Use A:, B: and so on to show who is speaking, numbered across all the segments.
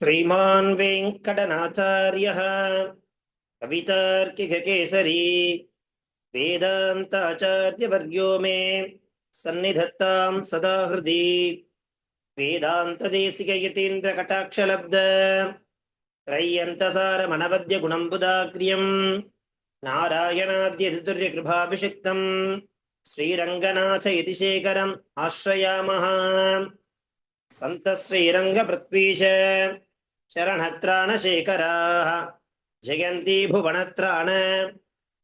A: श्रीमान् वेङ्कटनाचार्यः कवितार्किककेसरी वेदान्ताचार्यवर्यो मे सन्निधत्तां सदा हृदि वेदान्तदेशिकयतीन्द्रकटाक्षलब्ध त्रय्यन्तसारमनवद्यगुणम्बुदाग्र्यम् नारायणाद्यतितुर्यकृभाभिषिक्तम् श्रीरङ्गनाथ इति शेखरम् आश्रयामः सन्तः श्रीरङ्गपृथ्वीश शरणत्राणशेखराः जयन्ती भुवनत्राण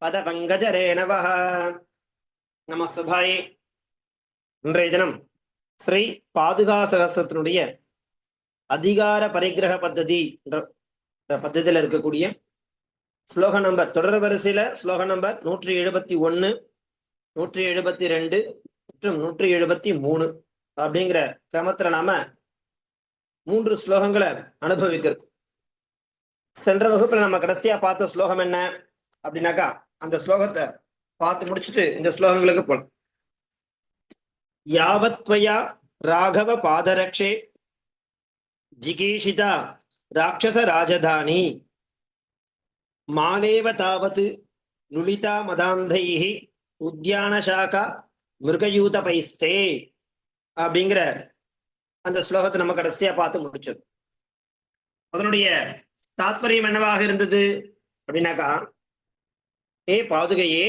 A: பதபங்கஜரேணவः நம சபாயே இன்றைய தினம் ஸ்ரீ பாதுகா சகசத்தினுடைய அதிகார பரிகிரக பத்ததி என்ற பத்ததியில் இருக்கக்கூடிய ஸ்லோக நம்பர் தொடர் வரிசையில ஸ்லோக நம்பர் நூற்றி எழுபத்தி ஒன்னு நூற்றி எழுபத்தி ரெண்டு மற்றும் நூற்றி எழுபத்தி மூணு அப்படிங்கிற கிரமத்துல நாம மூன்று ஸ்லோகங்களை அனுபவிக்கிறோம் சென்ற வகுப்புல நம்ம கடைசியா பார்த்த ஸ்லோகம் என்ன? அப்படின்னாக்கா அந்த ஸ்லோகத்தை பார்த்து முடிச்சுட்டு இந்த ஸ்லோகங்களுக்கு போலாம். யாவத்வயா ராகவ பாதரக்ஷே ஜிகீஷிதா ராட்சச ராஜதானி மாலேவ தாவத் லுலிதா மதாந்தை உத்தியான சாகா மிருகயூத பைஸ்தே அப்படிங்கிற அந்த ஸ்லோகத்தை நம்ம கடைசியா பார்த்து முடிச்சோம் அதனுடைய தாத்பரியம் என்னவாக இருந்தது? அப்படின்னாக்கா ஏ பாதுகையே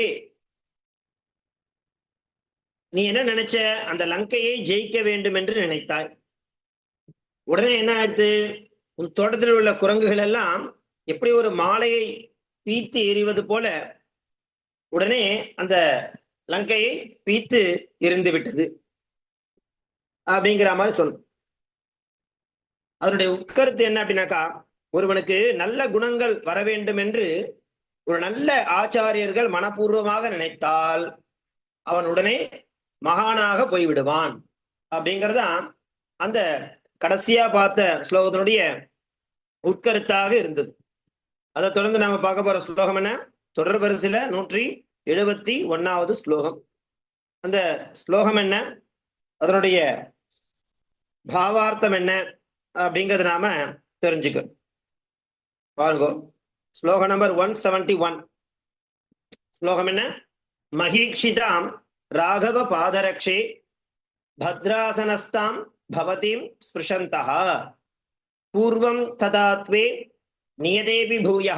A: நீ என்ன நினைச்ச? அந்த லங்கையை ஜெயிக்க வேண்டும் என்று நினைத்தாய். உடனே என்ன ஆயிடுது? உன் தோட்டத்தில் உள்ள குரங்குகள் எல்லாம் எப்படி ஒரு மாலையை பீத்து எறிவது போல உடனே அந்த லங்கையை பீத்து எரிந்து விட்டது. அப்படிங்கிற மாதிரி சொல்லணும். அதனுடைய உட்கருத்து என்ன அப்படின்னாக்கா ஒருவனுக்கு நல்ல குணங்கள் வர வேண்டும் என்று ஒரு நல்ல ஆச்சாரியர்கள் மனப்பூர்வமாக நினைத்தால் அவன் உடனே மகானாக போய்விடுவான். அப்படிங்கறதான் அந்த கடைசியா பார்த்த ஸ்லோகத்தினுடைய உட்கருத்தாக இருந்தது. அதை தொடர்ந்து நாம பார்க்க போற ஸ்லோகம் என்ன? தொடர் வரிசையில நூற்றி எழுபத்தி ஒன்னாவது ஸ்லோகம். அந்த ஸ்லோகம் என்ன? அதனுடைய பாவார்த்தம் என்ன? அப்படிங்கறத நாம தெரிஞ்சுக்கணும். பாருங்க ஸ்லோக நம்பர் ஒன் செவன்டி ஒன் ஸ்லோகம் என்ன? மகீக்ஷிதாம் ராகவ பாதரக்ஷே பத்ராசனஸ்தாம் பவதீம் ஸ்பிருஷந்தா பூர்வம் ததாத்வே நியதேபி பூயா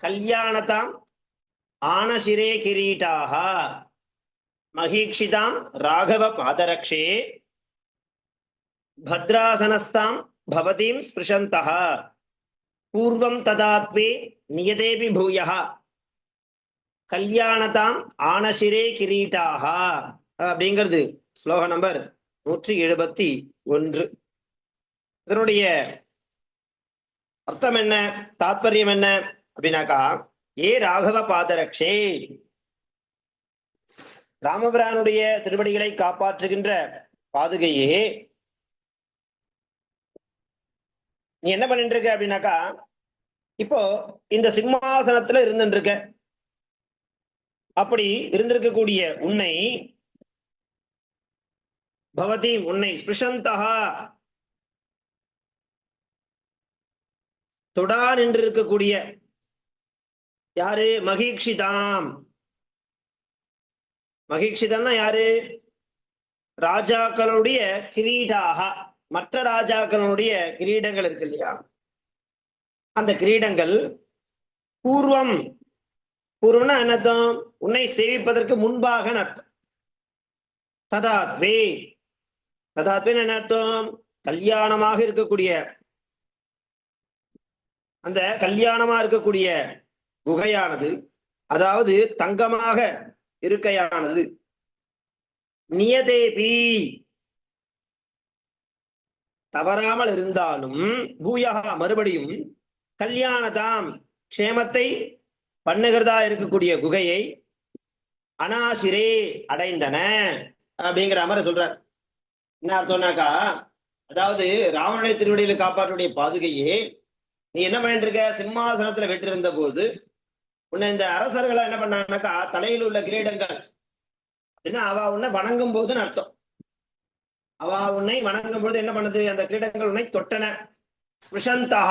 A: கல்யாணதாம் ஆனசிரே கிரீட்டாக மகீக்ஷிதாம் ராகவ பாதரக்ஷே பத்ராசனஸ்தாம் பவதீம் ஸ்பிருஷந்தः பூர்வம் ததாத்வே நியதேபி பூயா கல்யாணதாம் ஆனசிரே கிரீட்டாக அப்படிங்கிறது ஸ்லோக நம்பர் நூற்றி எழுபத்தி ஒன்று. இதனுடைய அர்த்தம் என்ன? தாத்பரியம் என்ன? அப்படின்னாக்கா ஏ ராகவ பாதரக்ஷே. ராமபிரானுடைய திருவடிகளை காப்பாற்றுகின்ற பாதுகையே நீ என்ன பண்ணிட்டு இருக்க அப்படின்னாக்கா இப்போ இந்த சிம்மாசனத்துல இருந்துட்டு இருக்க அப்படி இருந்திருக்கக்கூடிய உன்னை பவதி உன்னை ஸ்பிருஷந்தகா தொடா நின்று இருக்கக்கூடிய யாரு? மகிஷிதாம் மகீக்ஷிதம்னா யாரு? ராஜாக்களுடைய கிரீடாக. மற்ற ராஜாக்களுடைய கிரீடங்கள் இருக்கு இல்லையா? அந்த கிரீடங்கள் பூர்வம் பூர்வம்னா என்னதும் உன்னை சேவிப்பதற்கு முன்பாக அர்த்தம் ததாத்வே. ததாத்வே என்ன அர்த்தம்? கல்யாணமாக இருக்கக்கூடிய. அந்த கல்யாணமா இருக்கக்கூடிய குகையானது அதாவது தங்கமாக இருக்கையானது. நியதேபி. தவறாமல் இருந்தாலும் பூயகா மறுபடியும் கல்யாணதாம் க்ஷேமத்தை பண்ணுகிறதா இருக்கக்கூடிய குகையை அனாசிரே அடைந்தன அப்படிங்கிற மாதிரி சொல்றார். என்ன அர்த்தம்னாக்கா அதாவது ராவணனை திருவடியில காப்பாற்றுடைய பாதுகையே நீ என்ன பண்ணிட்டு இருக்க? சிம்மாசனத்துல வெற்றிருந்த போது உன்னை இந்த அரசர்களை என்ன பண்ணாங்கனாக்கா தலையில் உள்ள கிரீடங்கள் அப்படின்னா அவ உன்னை வணங்கும் போதுன்னு அர்த்தம். அவா உன்னை வணங்கும் பொழுது என்ன பண்ணுது? அந்த கிரீடங்கள் உன்னை தொட்டன. ஸ்பிருஷந்தா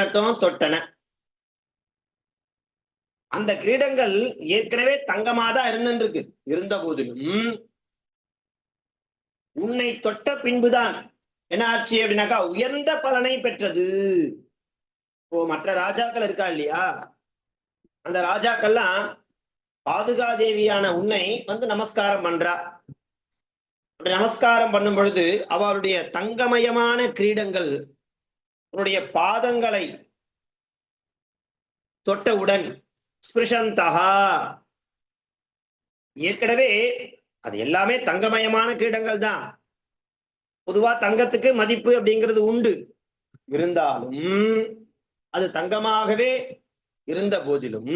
A: அர்த்தம்? தொட்டன. அந்த கிரீடங்கள் ஏற்கனவே தங்கமாதான் இருந்துருக்கு. இருந்த போதிலும் உன்னை தொட்ட பின்புதான். என்ன ஆச்சு அப்படின்னாக்கா உயர்ந்த பலனை பெற்றது. இப்போ மற்ற ராஜாக்கள் இருக்கா இல்லையா? அந்த ராஜாக்கள்லாம் பாதுகாதேவியான உன்னை வந்து நமஸ்காரம் பண்றா. அப்படி நமஸ்காரம் பண்ணும் பொழுது அவருடைய தங்கமயமான கிரீடங்கள் உன்னுடைய பாதங்களை தொட்டவுடன் ஸ்பிருஷந்தகா. ஏற்கனவே அது எல்லாமே தங்கமயமான கிரீடங்கள் தான். பொதுவா தங்கத்துக்கு மதிப்பு அப்படிங்கிறது உண்டு. இருந்தாலும் அது தங்கமாகவே இருந்த போதிலும்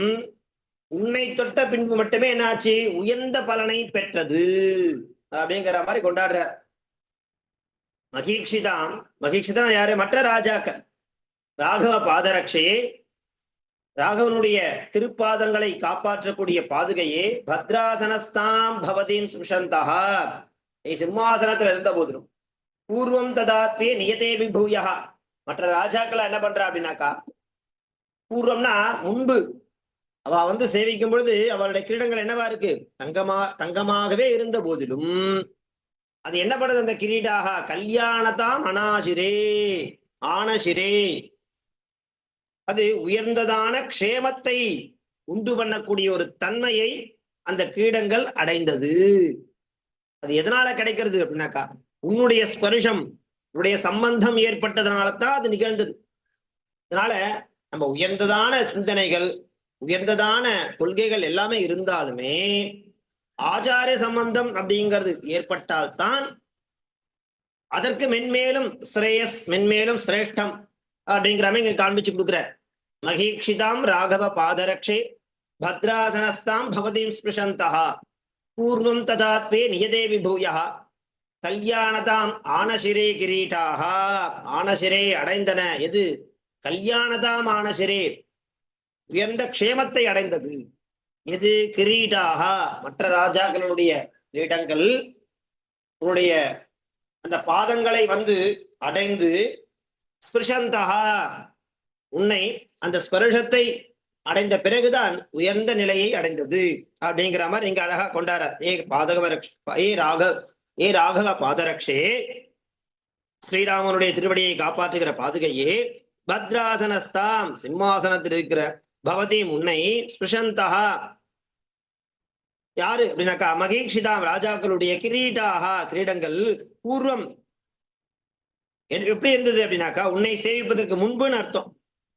A: உன்னை தொட்ட பின்பு மட்டுமே என்னாச்சு? உயர்ந்த பலனை பெற்றது. அப்படிங்கிற மாதிரி கொண்டாடுற மகீக்ஷிதாம் மகீக்ஷிதான் யாரு? மற்ற ராஜாக்கள். ராகவ பாதரட்சையே ராகவனுடைய திருப்பாதங்களை காப்பாற்றக்கூடிய பாதுகையே பத்ராசனஸ்தாம் பவதீம் சுஷந்தா நீ சிம்மாசனத்துல இருந்த போதிலும் பூர்வம் ததாத்வே நியதே விபூயா மற்ற ராஜாக்களை என்ன பண்றா அப்படின்னாக்கா பூர்வம்னா முன்பு அவ வந்து சேவிக்கும் பொழுது அவளுடைய கிரீடங்கள் என்னவா இருக்கு? தங்கமா தங்கமாகவே இருந்த போதிலும் அது என்ன பண்ணுது அந்த கிரீடாக? கல்யாணதாம் அனாசிரே ஆனசிரே. அது உயர்ந்ததான க்ஷேமத்தை உண்டு பண்ணக்கூடிய ஒரு தன்மையை அந்த கிரீடங்கள் அடைந்தது. அது எதனால கிடைக்கிறது அப்படின்னாக்கா உன்னுடைய ஸ்பர்ஷம் உன்னுடைய சம்பந்தம் ஏற்பட்டதுனால தான் அது நிகழ்ந்தது. அதனால நம்ம உயர்ந்ததான சிந்தனைகள் உயர்ந்ததான கொள்கைகள் எல்லாமே இருந்தாலுமே ஆச்சார சம்பந்தம் அப்படிங்கிறது ஏற்பட்டால்தான் அதற்கு மென்மேலும் ஸ்ரேயஸ் மென்மேலும் சிரேஷ்டம் அப்படிங்கிறமே இங்க காண்பிச்சு கொடுக்குற. மகீக்ஷிதாம் ராகவ பாதரக்ஷே பத்ராசனஸ்தாம் பவதீம் ஸ்பிருஷந்தா பூர்வம் ததாத்வே நியதே விபூயா கல்யாணதாம் ஆனசிரே கிரீட்டாக ஆனசிரே அடைந்தன எது? கல்யாணதாம் ஆனசிரே உயர்ந்த க்ஷேமத்தை அடைந்தது. எது? கிரீடாக. மற்ற ராஜாக்களுடைய கிரீடங்கள் உன்னுடைய அந்த பாதங்களை வந்து அடைந்து ஸ்பிருஷந்தகா உன்னை அந்த ஸ்பர்ஷத்தை அடைந்த பிறகுதான் உயர்ந்த நிலையை அடைந்தது. அப்படிங்கிற மாதிரி இங்க அழகா கொண்டார ஏ பாதகவ ஏ ராக ஏ ராகவ பாதரக்ஷே ஸ்ரீராமனுடைய திருவடியை காப்பாற்றுகிற பாதுகையே பத்ராசனஸ்தாம் சிம்மாசனத்தில் இருக்கிற பவதி முன்னை சுஷந்தா யாரு அப்படின்னாக்கா மகேஷிதாம் ராஜாக்களுடைய கிரீடாக கிரீடங்கள் பூர்வம் எப்படி இருந்தது அப்படின்னாக்கா உன்னை சேவிப்பதற்கு முன்புன்னு அர்த்தம்.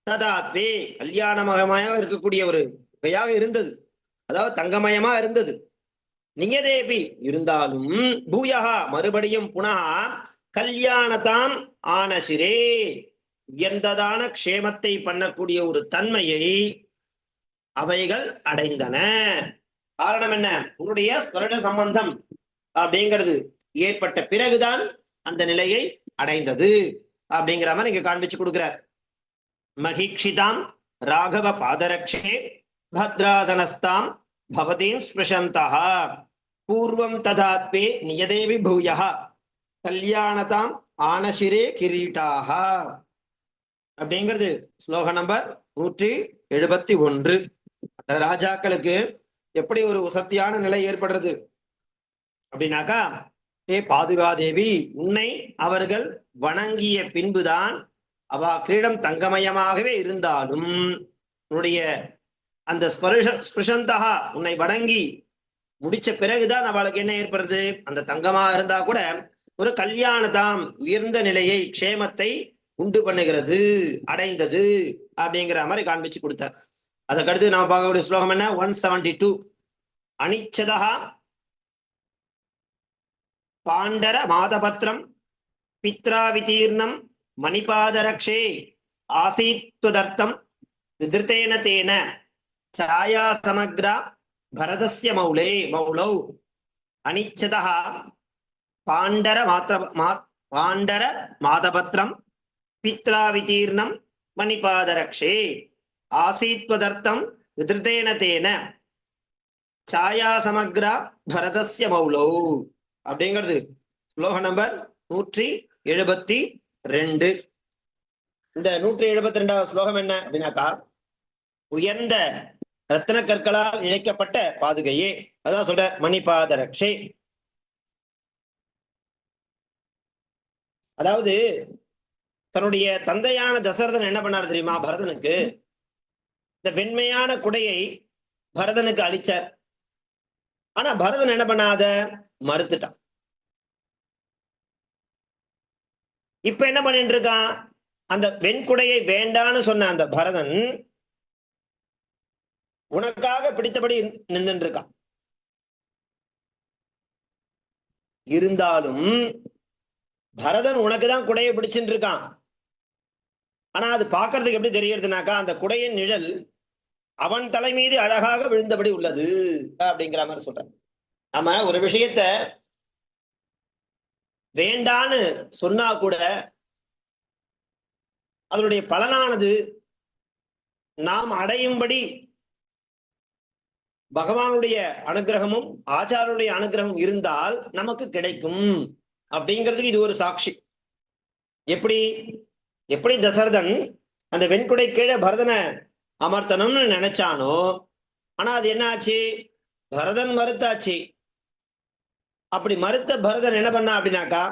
A: ததாத்வே கல்யாணமயமாக இருக்கக்கூடிய ஒரு வகையாக இருந்தது. அதாவது தங்கமயமா இருந்தது. நியதேபி இருந்தாலும் பூயகா மறுபடியும் புனா கல்யாணத்தாம் ஆனசிரே. உயர்ந்ததான க்ஷேமத்தை பண்ணக்கூடிய ஒரு தன்மையை அவைகள் அடைந்தன. காரணம் என்ன? உன்னுடைய ஸ்வரட சம்பந்தம் அப்படிங்கிறது ஏற்பட்ட பிறகுதான் அந்த நிலையை அடைந்தது. அப்படிங்கிற மாதிரி இங்க காண்பிச்சு கொடுக்கிறார். மகிக்ஷிதாம் ராகவ பாதரக்ஷே பத்ராசனஸ்தாம் பவதீம் ஸ்பிருஷந்தா பூர்வம் ததாத்வே நியதேவி பூயா கல்யாணதாம் ஆனசிரே கிரீட்டாக அப்படிங்கிறது ஸ்லோக நம்பர் நூற்றி எழுபத்தி ஒன்று. ராஜாக்களுக்கு எப்படி ஒரு உசத்தியான நிலை ஏற்படுறது? அப்படின்னாக்கா ஏ பாதுகாதேவி உன்னை அவர்கள் வணங்கிய பின்புதான் அவ கிரீடம் தங்கமயமாகவே இருந்தாலும் உன்னுடைய அந்த ஸ்பருஷ ஸ்பிருஷந்தகா உன்னை வணங்கி முடிச்ச பிறகுதான் அவளுக்கு என்ன ஏற்படுறது? அந்த தங்கமாக இருந்தா கூட ஒரு கல்யாணதாம் உயர்ந்த நிலையை க்ஷேமத்தை உண்டு பண்ணுகிறது அடைந்தது அப்படிங்கிற மாதிரி காண்பிச்சு கொடுத்தார். அதற்கடுத்து நாம் பார்க்கக்கூடிய ஸ்லோகம் என்ன? ஒன் செவன்டி டூ அனிச்சதா பாண்டர மாதபத்திரம் பித்ரா விதீர்ணம் மணிபாதரக்ஷே ஆசீத்வதர்த்தம் விதிருத்தேன தேன சாயா சமக்ரா பரதஸ்ய மௌலே மௌலௌ. அனிச்சதா பாண்டர மாத்திர மா பாண்டர மாதபத்திரம் பித்ரா விதீர்ணம் மணிபாதரக்ஷே. ஆசீத்வதர்த்தம் விதிருதேன தேன. சாயா சமக்ரா பரதஸ்ய மௌலோ. அப்படிங்கிறது ஸ்லோக நம்பர் நூற்றி எழுபத்தி ரெண்டு. இந்த நூற்றி எழுபத்தி ரெண்டாவது ஸ்லோகம் என்ன அப்படின்னாக்கா உயர்ந்த ரத்தன கற்களால் இழைக்கப்பட்ட பாதுகையே. அதான் சொல்ற மணிபாத ரக்ஷே அதாவது தன்னுடைய தந்தையான தசரதன் என்ன பண்ணார் தெரியுமா? பரதனுக்கு இந்த வெண்மையான குடையை பரதனுக்கு அளிச்சார். ஆனா பரதன் என்ன பண்ணாத? மறுத்துட்டான். இப்ப என்ன பண்ணிட்டு இருக்கான்? அந்த வெண்குடையை வேண்டான்னு சொன்ன அந்த பரதன் உனக்காக பிடித்தபடி நின்று இருக்கான் இருந்தாலும் பரதன் உனக்கு தான் குடையை பிடிச்சுட்டு இருக்கான் ஆனா அது பார்க்கறதுக்கு எப்படி தெரியறதுனாக்கா அந்த குடையின் நிழல் அவன் தலை மீது அழகாக விழுந்தபடி உள்ளது அப்படிங்கிற மாதிரி சொல்றேன் நம்ம ஒரு விஷயத்த வேண்டான்னு சொன்னா கூட அதனுடைய பலனானது நாம் அடையும்படி பகவானுடைய அனுகிரகமும் ஆச்சாரனுடைய அனுகிரகம் இருந்தால் நமக்கு கிடைக்கும். அப்படிங்கிறதுக்கு இது ஒரு சாட்சி. எப்படி? எப்படி தசரதன் அந்த வெண்குடை கீழே பரதனை அமர்த்தணும்னு நினைச்சானோ ஆனா அது என்ன ஆச்சு? பரதன் மறுத்தாச்சு. அப்படி மறுத்த பரதன் என்ன பண்ணா அப்படின்னாக்கா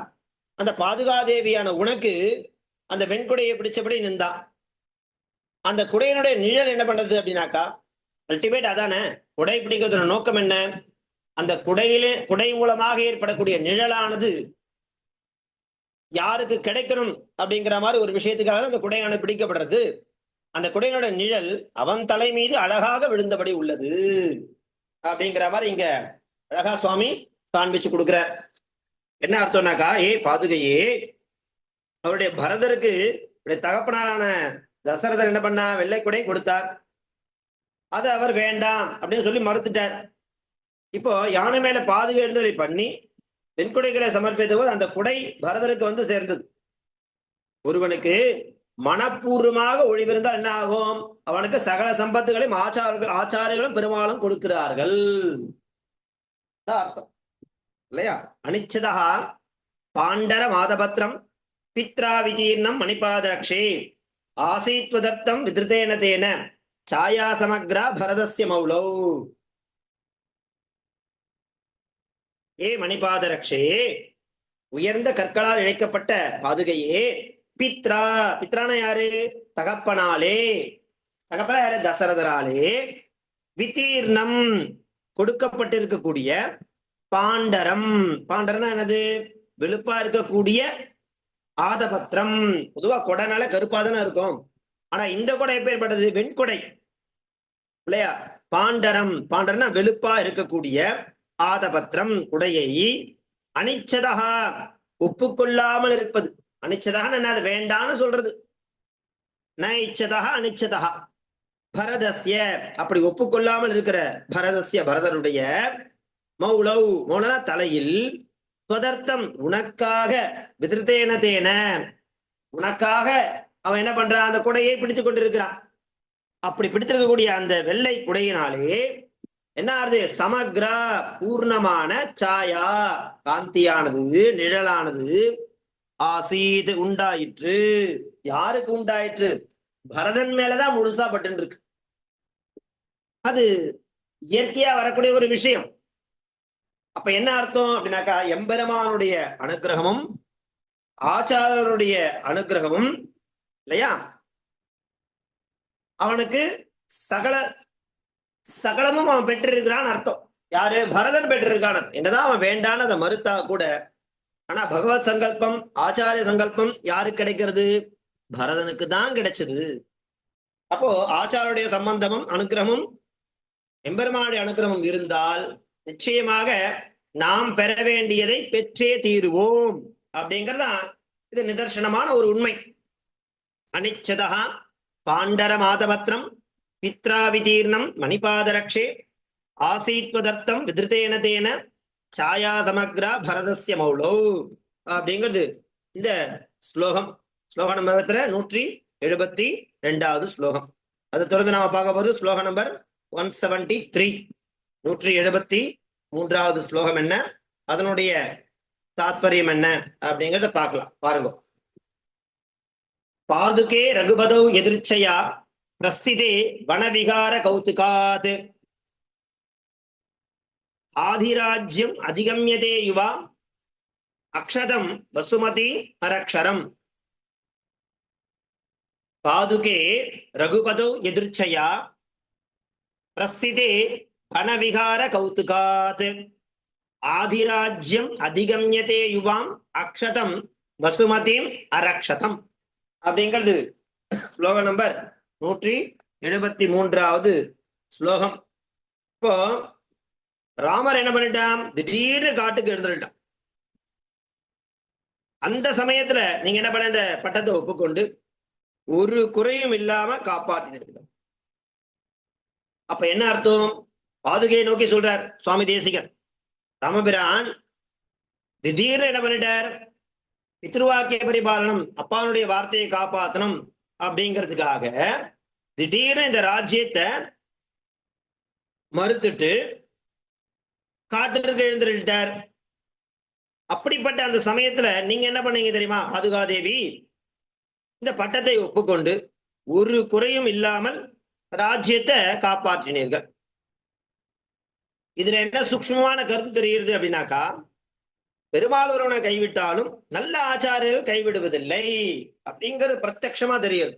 A: அந்த பாதுகாதேவியான உனக்கு அந்த வெண்குடையை பிடிச்சபடி நின்றான் அந்த குடையினுடைய நிழல் என்ன பண்றது அப்படின்னாக்கா அல்டிமேட் அதானே குடை பிடிக்கிறது நோக்கம் என்ன? அந்த குடையிலே குடை மூலமாக ஏற்படக்கூடிய நிழலானது யாருக்கு கிடைக்கணும் அப்படிங்கிற மாதிரி ஒரு விஷயத்துக்காக அந்த குடையானது பிடிக்கப்படுறது. அந்த குடையனோட நிழல் அவன் தலை மீது அழகாக விழுந்தபடி உள்ளது. அப்படிங்கிற மாதிரி இங்க அழகா சுவாமி காண்பிச்சு கொடுக்குற. என்ன அர்த்தம்னாக்கா ஏ பாதுகையே அவருடைய பரதருக்கு தகப்பனாரான தசரதர் என்ன பண்ணா வெள்ளை குடை கொடுத்தார். அது அவர் வேண்டாம் அப்படின்னு சொல்லி மறுத்துட்டார். இப்போ யானை மேல பாதுகை எழுந்தொழி பண்ணி வெண்குடைகளை சமர்ப்பித்த போது அந்த குடை பரதருக்கு வந்து சேர்ந்தது. ஒருவனுக்கு மனப்பூர்வமாக ஒளிவிருந்தால் என்ன ஆகும்? அவனுக்கு சகல சம்பத்துகளையும் ஆச்சாரர்கள் ஆச்சாரியர்களும் பெருமாளும் கொடுக்கிறார்கள். அர்த்தம். இல்லையா? அனிச்சதா பாண்டர மாதபத்திரம் பித்ரா விதீர்ணம் மணிபாதரக்ஷே ஆசைத்வதர்த்தம் விதிருதேன தேன சாயா சமக்ரா பரதசிய மௌலோ. ஏ மணிபாதரக்ஷே உயர்ந்த கற்களால் இழைக்கப்பட்ட பாதுகையே. பித்ரா பித்ரான யாரு? தகப்பனாலே. தகப்பனா யாரு? தசரதராலே. விதீர்ணம் கொடுக்கப்பட்டிருக்கக்கூடிய பாண்டரம். பாண்டரம்னா என்னது? வெளுப்பா இருக்கக்கூடிய ஆதபத்திரம். பொதுவா கொடைனால கருப்பாதானே இருக்கும். ஆனா இந்த கொடை எப்பேற்பட்டது வெண்கொடை. இல்லையா? பாண்டரம். பாண்டரம்னா வெளுப்பா இருக்கக்கூடிய ஆதபத்திரம் உடையை அனிச்சதா ஒப்புக்கொள்ளாமல் இருப்பது. அனிச்சதாக என்ன அது? வேண்டான்னு சொல்றது. ந இச்சதா அனிச்சதா பரதஸ்ய அப்படி ஒப்புக்கொள்ளாமல் இருக்கிற பரதஸ்ய பரதருடைய மௌலௌ மௌலனா தலையில் தொதர்த்தம் உனக்காக விதிர்த்தேன தேன. உனக்காக அவன் என்ன பண்றான்? அந்த குடையை பிடித்து கொண்டிருக்கிறான். அப்படி பிடித்திருக்கக்கூடிய அந்த வெள்ளை குடையினாலே என்ன ஆறுது சமக்ரா பூர்ணமான சாயா காந்தியானது நிழலானது ஆசீது உண்டாயிற்று. யாருக்கு உண்டாயிற்று? பரதன் மேலதான் முழுசா பட்டு இருக்கு அது இயற்கையா வரக்கூடிய ஒரு விஷயம். அப்ப என்ன அர்த்தம் அப்படின்னாக்கா எம்பெருமானுடைய அனுகிரகமும் ஆச்சாரருடைய அனுகிரகமும் இல்லையா? அவனுக்கு சகல சகலமும் அவன் பெற்றிருக்கிறான் அர்த்தம். யாரு? பரதன் பெற்றிருக்கான். என்னதான் அவன் வேண்டான்னு அதை மறுத்தா கூட ஆனா பகவத் சங்கல்பம் ஆச்சாரிய சங்கல்பம் யாருக்கு கிடைக்கிறது? பரதனுக்கு தான் கிடைச்சது. அப்போ ஆச்சாருடைய சம்பந்தமும் அனுகிரகமும் எம்பெருமானுடைய அனுகிரகமும் இருந்தால் நிச்சயமாக நாம் பெற வேண்டியதை பெற்றே தீருவோம். அப்படிங்கறதான் இது நிதர்சனமான ஒரு உண்மை. அனிச்சதா பாண்டர மாதபத்திரம் பித்ராவிதீர்ணம் மணிபாதரக்ஷே ஆசீத்வதர்த்தம் விதிருத்தேன தேன சாயா சமக்ரா பரதசிய மௌலோ அப்படிங்கிறது இந்த ஸ்லோகம். ஸ்லோக நம்பர் நூற்றி எழுபத்தி ரெண்டாவது ஸ்லோகம். அதை தொடர்ந்து நாம பார்க்க போது ஸ்லோக நம்பர் ஒன் செவன்டி த்ரீ. நூற்றி எழுபத்தி மூன்றாவது ஸ்லோகம் என்ன? அதனுடைய தாத்பரியம் என்ன? அப்படிங்கறத பார்க்கலாம். பாருங்க. பாதுகே ரகுபதௌ எதிர்ச்சையா பிரஸ்திதே வனவிகார கௌதுகாத் ஆதிராஜ்யம் அதிகம்யதே யுவா அக்ஷதம் வசுமதி அரக்ஷரம் பாதுகே ரகுபதோ எதிர்ச்சையா பிரஸ்திதே வனவிகார கௌதுகாத் ஆதிராஜ்யம் அதிகம்யதே யுவாம் அக்ஷதம் வசுமதிம் அரக்ஷதம் அப்படிங்கிறது ஸ்லோகம் நம்பர் நூற்றி எழுபத்தி மூன்றாவது ஸ்லோகம். இப்போ ராமர் என்ன பண்ணிட்டான்? திடீர்னு காட்டுக்கு எழுந்துட்டான் அந்த சமயத்துல நீங்க என்ன பண்ண இந்த பட்டத்தை ஒப்புக்கொண்டு ஒரு குறையும் இல்லாம காப்பாற்றினீர்கள். அப்ப என்ன அர்த்தம்? பாதுகையை நோக்கி சொல்றார் சுவாமி தேசிகன். ராமபிரான் திடீர்னு என்ன பண்ணிட்டார்? பித்ருவாக்கிய பரிபாலனம் அப்பாவுடைய வார்த்தையை காப்பாற்றணும் அப்படிங்கிறதுக்காக திடீர்னு இந்த ராஜ்யத்தை மறுத்துட்டு காட்டிற்கு எழுந்துட்டார் அப்படிப்பட்ட அந்த சமயத்துல நீங்க என்ன பண்ணீங்க தெரியுமா? பாதுகாதேவி இந்த பட்டத்தை ஒப்புக்கொண்டு ஒரு குறையும் இல்லாமல் ராஜ்யத்தை காப்பாற்றினீர்கள். இதுல என்ன சூக்மமான கருத்து தெரிகிறது அப்படின்னாக்கா பெருமாள் ஒருவனை கைவிட்டாலும் நல்ல ஆச்சாரியர்கள் கைவிடுவதில்லை. அப்படிங்கிறது பிரத்யக்ஷமா தெரியுது.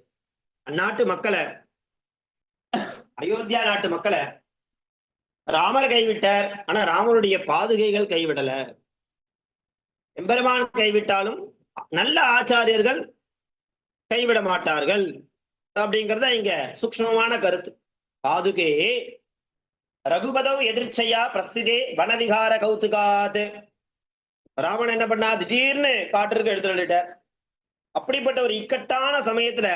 A: அந்நாட்டு மக்களை அயோத்தியா நாட்டு மக்களை ராமர் கைவிட்டார் ஆனா ராமருடைய பாதுகைகள் கைவிடல. எம்பெருமான் கைவிட்டாலும் நல்ல ஆச்சாரியர்கள் கைவிட மாட்டார்கள். அப்படிங்கிறத இங்க சூக்ஷ்மமான கருத்து. பாதுகே ரகுபதவ் எதிர்ச்சையா பிரஸ்திதே வனவிகார கௌதுகாத். ராவணன் என்ன பண்ணா? திடீர்னு காட்டிற்கு எடுத்துட்டார் அப்படிப்பட்ட ஒரு இக்கட்டான சமயத்துல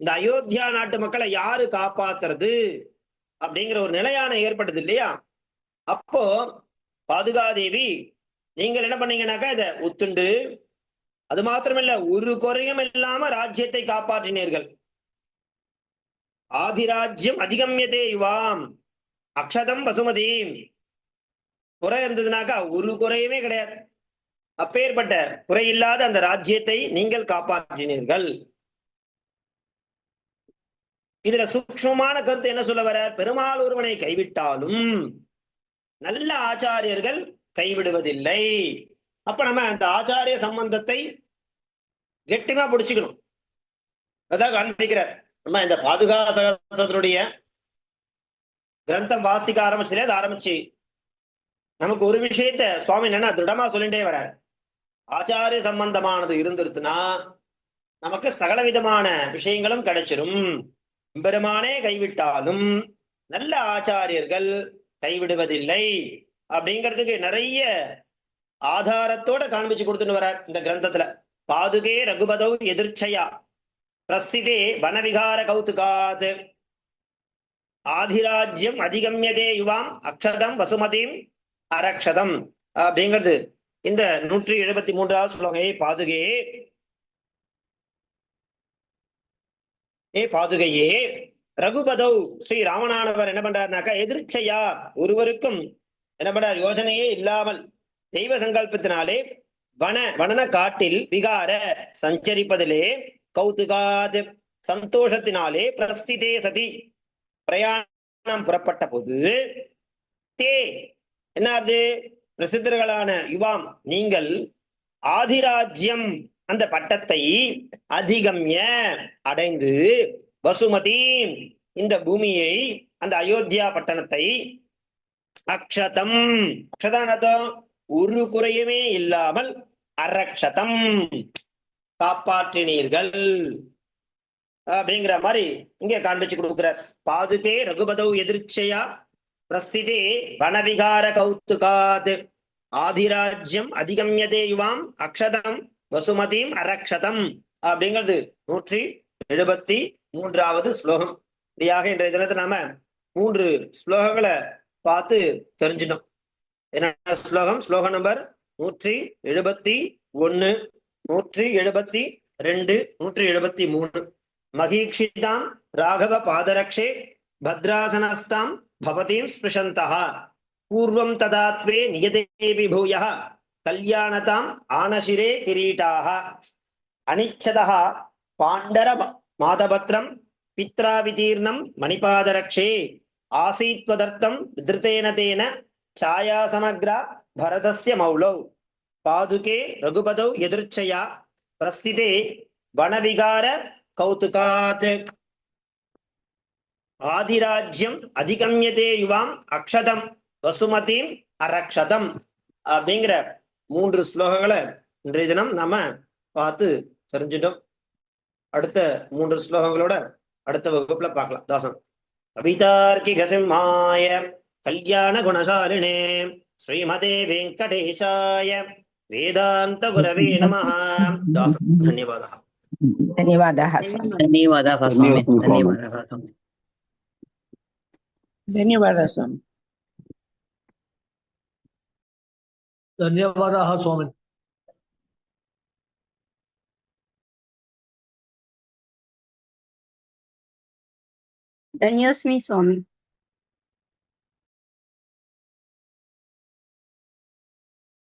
A: இந்த அயோத்தியா நாட்டு மக்களை யாரு காப்பாத்துறது? அப்படிங்கிற ஒரு நிலையான ஏற்பட்டது இல்லையா? அப்போ பாதுகாதேவி நீங்கள் என்ன பண்ணீங்கன்னாக்கா இதை ஒத்துண்டு அது மாத்திரமில்ல ஒரு குறையும் இல்லாம ராஜ்யத்தை காப்பாற்றினீர்கள். ஆதிராஜ்யம் அதிகம்யதே யுவாம் அக்ஷதம் பசுமதி குறை இருந்ததுனாக்கா ஒரு குறையுமே கிடையாது. அப்பேற்பட்ட குறையில்லாத அந்த ராஜ்யத்தை நீங்கள் காப்பாற்றினீர்கள். இதுல சூக்ஷ்மமான கருத்து என்ன சொல்ல வர பெருமாள் ஒருவனை கைவிட்டாலும் நல்ல ஆச்சாரியர்கள் கைவிடுவதில்லை. அப்ப நம்ம அந்த ஆச்சாரிய சம்பந்தத்தை கெட்டிமா பிடிச்சுக்கணும். அதான் காண்பிக்கிறார். நம்ம இந்த பாதுகாசகத்தினுடைய கிரந்தம் வாசிக்க ஆரம்பிச்சதே அது ஆரம்பிச்சு நமக்கு ஒரு விஷயத்த சுவாமி என்னன்னா திருடமா சொல்லிட்டே வரார் ஆச்சாரிய சம்பந்தமானது இருந்துருச்சுன்னா நமக்கு சகல விதமான விஷயங்களும் கிடைச்சிரும். பெருமானே கைவிட்டாலும் நல்ல ஆச்சாரியர்கள் கைவிடுவதில்லை அப்படிங்கிறதுக்கு நிறைய ஆதாரத்தோட காண்பிச்சு கொடுத்துட்டு வர இந்த கிரந்தத்துல. பாதுகே ரகுபதௌ எதிர்ச்சையா பிரஸ்திதே வனவிகார கௌதுகாத் ஆதிராஜ்யம் அதிகம்யதே யுவாம் அக்ஷதம் வசுமதிம் அரக்ஷதம் அப்படிங்கிறது. இந்த நூற்றி எழுபத்தி மூன்றாவது ஸ்லோகை பாதுகையே ஏ பாதுகையே. ரகுபதௌ ஸ்ரீ ராமநாதவர் என்ன பண்றாருனாக்கா எதிர்ச்சையா. ஒருவருக்கும் என்ன பண்றார்? யோசனையே இல்லாமல் தெய்வ சங்கல்பத்தினாலே வன வனன காட்டில் விகார சஞ்சரிப்பதிலே கௌதுகாத் சந்தோஷத்தினாலே பிரஸ்திதே சதி. பிரயாணம் புறப்பட்ட போது தே என்னது பிரசித்தர்களான யுவாம் நீங்கள் ஆதிராஜ்யம் அந்த பட்டத்தை அதிகம்ய அடைந்து வசுமதி இந்த பூமியை அந்த அயோத்தியா பட்டணத்தை அக்ஷதம் அக்ஷதானதம் ஒரு குறையுமே இல்லாமல் அரக்ஷதம் காப்பாற்றினீர்கள். அப்படிங்கிற மாதிரி இங்கே காண்பிச்சு கொடுக்கிறார். பாதுகே ரகுபதௌ எதிர்ச்சையா பிரஸ்திதே வனவிகார கௌத்துகாத். ஆதிராஜ்யம் அதிகம்யதே யுவாம் அக்ஷதம் வசுமதியும் அரக்ஷதம் அப்படிங்கிறது. நூற்றி எழுபத்தி மூன்றாவது ஸ்லோகம். இப்படியாக இன்றைய தினத்தை நாம மூன்று ஸ்லோகங்களை பார்த்து தெரிஞ்சிட்டோம். என்ன ஸ்லோகம்? ஸ்லோகம் நம்பர் நூற்றி எழுபத்தி ஒன்னு நூற்றி எழுபத்தி ரெண்டு நூற்றி எழுபத்தி மூணு. மகீக்ஷிதாம் ராகவ பாதரக்ஷே பத்ராசனஸ்தாம் பவதீம் ஸ்பிருஷந்தா பூர்வம் ததாத்வே நியதே விபூய கல்யாணதாம் ஆனசிரே கிரீட்டாக அனிச்சதா பாண்டர மாதபத்ரம் பித்ரா விதீர்ணம் மணிபாதரக்ஷே ஆசீத்வதர்த்தம் விதிருத்தேன தேன சாயாசமக்ரா பரதஸ்ய மௌலௌ பாதுகே ரகுபதௌ எதிர்ச்சையா பிரஸ்திதே வனவிகார கௌதுகாத் ஆதிராஜ்யம் அதிகம்யதே யுவாம் அக்ஷதம் வசுமதிம் அரக்ஷதம் அப்படிங்கிற மூன்று ஸ்லோகங்களை இன்றைய தினம் நாம பார்த்து தெரிஞ்சிட்டோம் அடுத்த மூன்று ஸ்லோகங்களோட அடுத்த வகுப்புல பார்க்கலாம் தாசன் கவிதார்க்கிக சிம்மாய கல்யாண குணசாலினே ஸ்ரீமதே வெங்கடேஷாய வேதாந்த குரவே நம தாசன் தன்யவாதः
B: धन्यवादाः स्वामी
C: धन्यवादाः स्वामी धन्यवादाः स्वामी
D: ధన్యవాదాలు స్వామిని
E: ధన్యోస్మి స్వామి